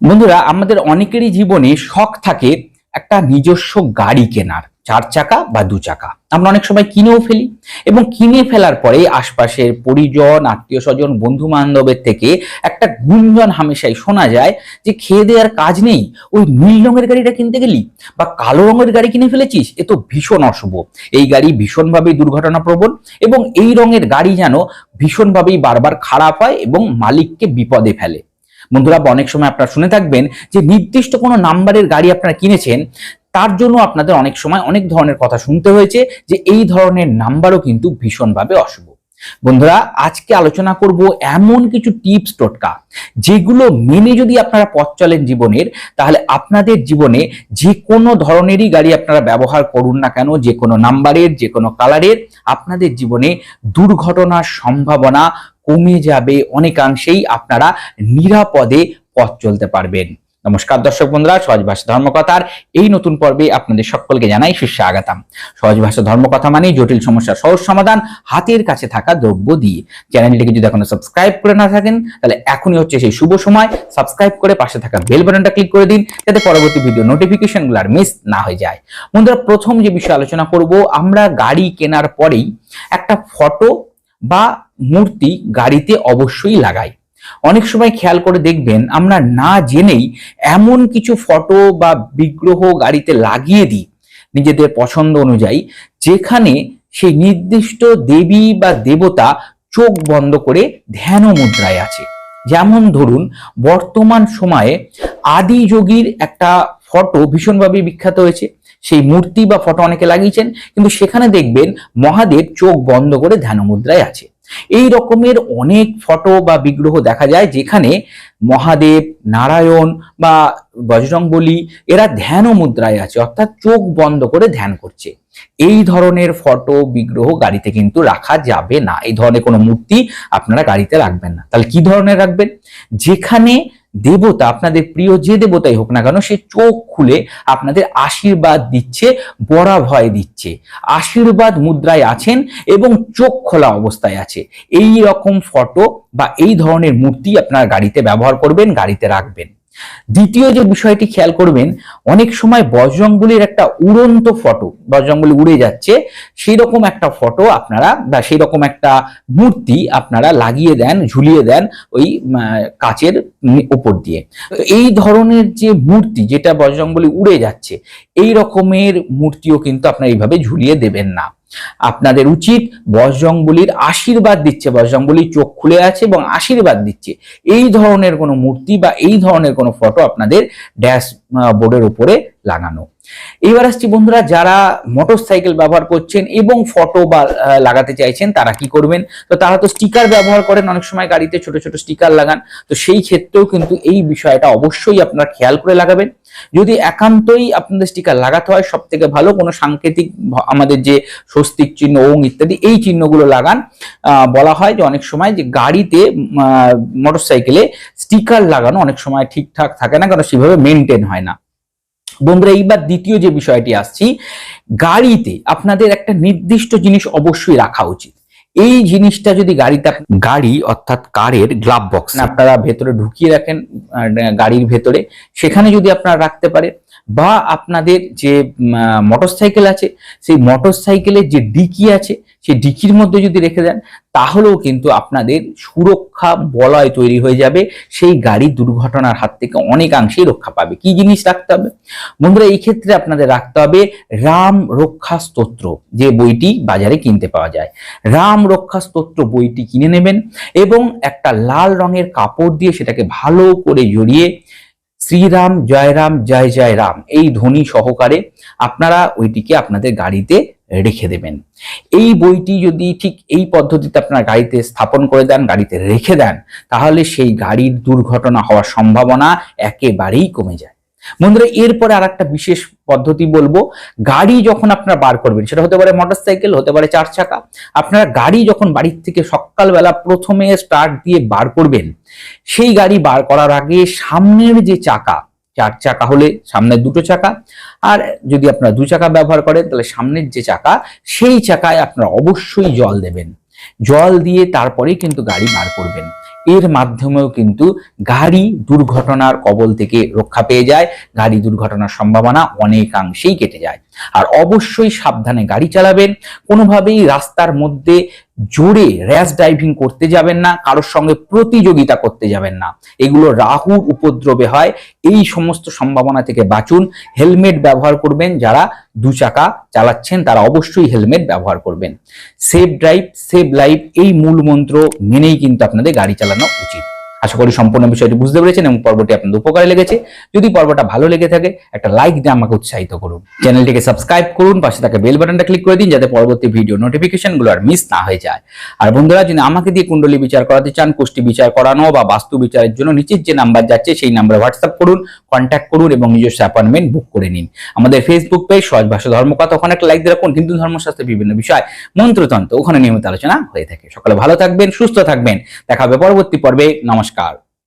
বন্ধুরা, আমাদের অনেকেরই জীবনে শখ থাকে একটা নিজস্ব গাড়ি কেনার, চার চাকা বা দু চাকা। আমরা অনেক সময় কিনেও ফেলি এবং কিনে ফেলার পরে আশপাশের পরিজন আত্মীয় স্বজন বন্ধু বান্ধবের থেকে একটা গুঞ্জন হামেশাই শোনা যায় যে, খেয়ে দেওয়ার কাজ নেই, ওই নীল রঙের গাড়িটা কিনতে গেলি বা কালো রঙের গাড়ি কিনে ফেলেছিস, এ তো ভীষণ অশুভ। এই গাড়ি ভীষণভাবেই দুর্ঘটনা প্রবণ এবং এই রঙের গাড়ি যেন ভীষণভাবেই বারবার খারাপ হয় এবং মালিককে বিপদে ফেলে। বন্ধুরা অনেক সময় আপনারা শুনে থাকবেন যে নির্দিষ্ট কোনো নাম্বারের গাড়ি আপনারা কিনেছেন, তার জন্য আপনাদের অনেক সময় অনেক ধরনের কথা শুনতে হয়েছে যে এই ধরনের নাম্বারও কিন্তু ভীষণভাবে অশুভ। বন্ধুরা, আজকে আলোচনা করব এমন কিছু টিপস টোটকা, যেগুলো মেনে যদি আপনারা পথ চলেন জীবনের, তাহলে আপনাদের জীবনে যে কোনো ধরনেরই গাড়ি আপনারা ব্যবহার করুন না কেন, যে কোনো নাম্বারের, যে কোনো কালারের আপনাদের জীবনে দুর্ঘটনার সম্ভাবনা কমে যাবে, অনেকাংশেই আপনারা নিরাপদে পথ চলতে পারবেন। নমস্কার দর্শক বন্ধুরা, সহজ ভাষা ধর্মকথার এই নতুন পর্বে আপনাদের সকলকে জানাই সুস্বাগতম। সহজ ভাষা ধর্মকথা মানে জটিল সমস্যার সহজ সমাধান, হাতের কাছে থাকা দ্রব্য দিয়ে। চ্যানেলটিকে যদি এখনও সাবস্ক্রাইব করে না থাকেন, তাহলে এখনই হচ্ছে সেই শুভ সময়। সাবস্ক্রাইব করে পাশে থাকা বেল বাটনটা ক্লিক করে দিন, যাতে পরবর্তী ভিডিও নোটিফিকেশনগুলো আর মিস না হয়ে যায়। বন্ধুরা, প্রথম যে বিষয় আলোচনা করব, আমরা গাড়ি কেনার পরেই একটা ফটো বা মূর্তি গাড়িতে অবশ্যই লাগাই। অনেক সময় খেয়াল করে দেখবেন, আমরা না জেনেই এমন কিছু ফটো বা বিগ্রহ গাড়িতে লাগিয়ে দিই নিজেদের পছন্দ অনুযায়ী, যেখানে সেই নির্দিষ্ট দেবী বা দেবতা চোখ বন্ধ করে ধ্যান মুদ্রায় আছে। যেমন ধরুন, বর্তমান সময়ে আদি যোগীর একটা ফটো ভীষণভাবে বিখ্যাত হয়েছে। সেই মূর্তি বা ফটো অনেকে লাগিয়েছেন, কিন্তু সেখানে দেখবেন মহাদেব চোখ বন্ধ করে ধ্যান মুদ্রায় আছে। এই রকমের অনেক ফটো বা বিগ্রহ দেখা যায় যেখানে মহাদেব, নারায়ণ বা বজরংবলী এরা ধ্যান মুদ্রায় আছে, অর্থাৎ চোখ বন্ধ করে ধ্যান করছে। এই ধরনের ফটো, বিগ্রহ গাড়িতে কিন্তু রাখা যাবে না। এই ধরনের কোনো মূর্তি আপনারা গাড়িতে রাখবেন না। তাহলে কি ধরনের রাখবেন? যেখানে দেবতা, আপনাদের প্রিয় যে দেবতাই হোক না কেন, সে চোখ খুলে আপনাদের আশীর্বাদ দিচ্ছে, বড়া ভয় দিচ্ছে। আশীর্বাদ মুদ্রায় আছেন এবং চোখ খোলা অবস্থায় আছে। এই রকম ফটো বা এই ধরনের মূর্তি আপনার গাড়িতে ব্যবহার করবেন, গাড়িতে রাখবেন। দ্বিতীয় যে বিষয়টি খেয়াল করবেন, অনেক সময় বজরংবলির একটা উড়ন্ত ফটো বজরংবলি উড়ে যাচ্ছে সেই রকম একটা ফটো আপনারা বা সেই রকম একটা মূর্তি আপনারা লাগিয়ে দেন, ঝুলিয়ে দেন ওই কাচের উপর দিয়ে। তো এই ধরনের যে মূর্তি যেটা বজরংবলি উড়ে যাচ্ছে, এই রকমের মূর্তিও কিন্তু আপনারা এইভাবে ঝুলিয়ে দেবেন না। আপনাদের উচিত বজরংবলির আশীর্বাদ দিচ্ছে বজরংবলি চোখ খুলে আছে এবং আশীর্বাদ দিচ্ছে। এই ধরনের কোনো মূর্তি বা এই ধরনের কোনো ফটো আপনাদের ড্যাশ বোর্ডের উপরে লাগানো। এবার আসছি বন্ধুরা, যারা মোটর সাইকেল ব্যবহার করছেন এবং ফটো বা লাগাতে চাইছেন, তারা কি করবেন? তো তারা তো স্টিকার ব্যবহার করেন, অনেক সময় গাড়িতে ছোট ছোট স্টিকার লাগান। তো সেই ক্ষেত্রেও কিন্তু এই বিষয়টা অবশ্যই আপনারা খেয়াল করে লাগাবেন। যদি একান্তই আপনাদের স্টিকার লাগাতে হয় সব থেকে ভালো কোনো সাংকেতিক, আমাদের যে স্বস্তিক চিহ্ন, ওং ইত্যাদি, এই চিহ্নগুলো লাগান। বলা হয় যে অনেক সময় যে গাড়িতে মোটর সাইকেলে স্টিকার লাগানো অনেক সময় ঠিকঠাক থাকে না, কারণ সেভাবে মেনটেন হয় না। বন্ধুরা, এইবার দ্বিতীয় যে বিষয়টি আসছি, গাড়িতে আপনাদের একটা নির্দিষ্ট জিনিস অবশ্যই রাখা উচিত। এই জিনিসটা যদি গাড়িতে গাড়ি অর্থাৎ কারের গ্লাভ বক্স আপনারা ভেতরে ঢুকিয়ে রাখেন গাড়ির ভেতরে, সেখানে যদি আপনারা রাখতে পারে বা আপনাদের যে মোটর সাইকেল আছে, সেই মোটর সাইকেলের যে ডিকি আছে সেই ডিকির মধ্যে যদি রেখে দেন, তাহলেও কিন্তু আপনাদের সুরক্ষা বলয় তৈরি হয়ে যাবে, সেই গাড়ি দুর্ঘটনার হাত থেকে অনেকাংশেই রক্ষা পাবে। কি জিনিস রাখতে হবে? বন্ধুরা, এই ক্ষেত্রে আপনাদের রাখতে হবে রাম রক্ষা স্তোত্র, যে বইটি বাজারে কিনতে পাওয়া যায়। রাম রক্ষা স্তোত্র বইটি কিনে নেবেন এবং একটা লাল রঙের কাপড় দিয়ে সেটাকে ভালো করে জড়িয়ে শ্রীরাম, জয়রাম, জয় জয় রাম এই ধ্বনি সহকারে আপনারা ওইটিকে আপনাদের গাড়িতে রেখে দেবেন। এই বইটি যদি ঠিক এই পদ্ধতিতে আপনার গাড়িতে স্থাপন করে দেন, গাড়িতে রেখে দেন, তাহলে সেই গাড়ির দুর্ঘটনা হওয়ার সম্ভাবনা একেবারেই কমে যায়। বন্ধুরা, এরপরে আর একটা বিশেষ পদ্ধতি বলব, গাড়ি যখন আপনারা বার করবেন, সেটা হতে পারে মোটর সাইকেল হতে পারে চার চাকা, আপনারা গাড়ি যখন বাড়ির থেকে সকালবেলা প্রথমে স্টার্ট দিয়ে বার করবেন, সেই গাড়ি বার করার আগে সামনের যে চাকা চার চাকা হলে সামনের দুটো চাকা। আর যদি আপনারা দু চাকা ব্যবহার করেন, তাহলে সামনের যে চাকা, সেই চাকায় আপনারা অবশ্যই জল দেবেন। জল দিয়ে তারপরেই কিন্তু গাড়ি বার করবেন। এর মাধ্যমেও কিন্তু গাড়ি দুর্ঘটনার কবল থেকে রক্ষা পেয়ে যায়। গাড়ি দুর্ঘটনার সম্ভাবনা অনেকাংশেই কেটে যায়। আর অবশ্যই সাবধানে গাড়ি চালাবেন। কোনোভাবেই রাস্তার মধ্যে জোরে র্যাশ ড্রাইভিং করতে যাবেন না, কারোর সঙ্গে প্রতিযোগিতা করতে যাবেন না। এগুলো রাহুর উপদ্রবে হয়। এই সমস্ত সম্ভাবনা থেকে বাঁচুন। হেলমেট ব্যবহার করবেন যারা দু চাকা চালাচ্ছেন, তারা অবশ্যই হেলমেট ব্যবহার করবেন। সেফ ড্রাইভ সেভ লাইফ এই মূল মন্ত্র মেনেই কিন্তু আপনাদের গাড়ি চালানো উচিত। আশা করি সম্পূর্ণ বিষয়টি বুঝতে পেরেছেন এবং পর্বটি আপনাদের উপকারে লেগেছে। যদি পর্বটা ভালো লেগে থাকে, একটা লাইক দিয়ে আমাকে উৎসাহিত করুন। চ্যানেলটিকে সাবস্ক্রাইব করুন, পাশে থাকা বেল বাটনটা ক্লিক করে দিন, যাতে পরবর্তী ভিডিও নোটিফিকেশনগুলো আর মিস না হয়ে যায়। আর বন্ধুরা যদি আমাকে দিয়ে কুণ্ডলী বিচার করাতে চান, কুষ্টি বিচার করানো বা বাস্তু বিচারের জন্য নিচের যে নাম্বার যাচ্ছে, সেই নাম্বারে হোয়াটসঅ্যাপ করুন কন্ট্যাক্ট করুন এবং নিজস্ব অ্যাপয়েন্টমেন্ট বুক করে নিন। আমাদের ফেসবুক পেজ সহজ ভাষা ধর্মকথা, ওখানে একটা লাইক দিয়ে রাখুন। হিন্দু ধর্মশাস্ত্রের বিভিন্ন বিষয়, মন্ত্রতন্ত্র, ওখানে নিয়মিত আলোচনা হয়ে থাকে। সকালে ভালো থাকবেন, সুস্থ থাকবেন। দেখা হবে পরবর্তী পর্বে। নমস্কার। caro.